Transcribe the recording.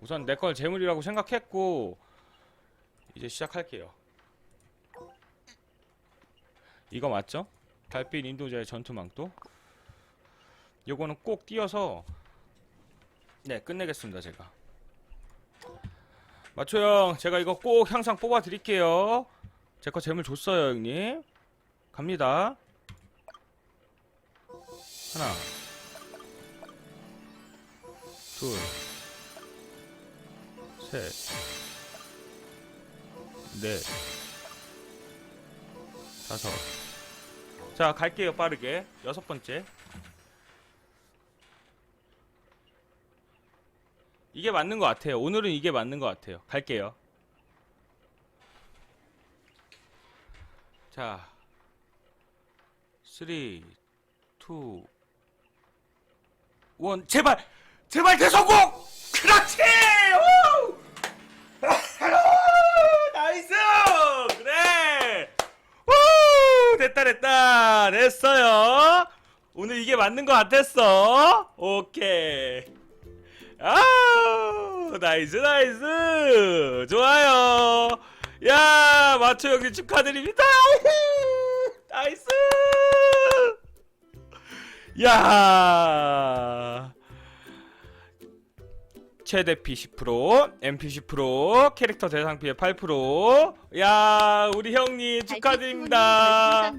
우선 내 걸 재물이라고 생각했고 이제 시작할게요. 이거 맞죠? 달빛 인도자의 전투망토. 요거는 꼭 띄어서 네 끝내겠습니다 제가. 마초 형, 제가 이거 꼭 항상 뽑아 드릴게요. 제 거 재물 줬어요, 형님. 갑니다. 하나, 둘, 셋, 넷, 다섯. 자, 갈게요, 빠르게. 여섯 번째. 이게 맞는 것 같아요. 오늘은 이게 맞는 것 같아요. 갈게요. 자, 3, 2, 1. 제발! 제발 대성공! 그렇지! 우! 나이스! 그래! 우! 됐다, 됐다! 됐어요! 오늘 이게 맞는 것 같았어! 오케이. 아 나이스 나이스 좋아요 야 마초 형님 축하드립니다 나이스 야 최대 피 10% MP 10% 캐릭터 대상 피해 8%야 우리 형님 축하드립니다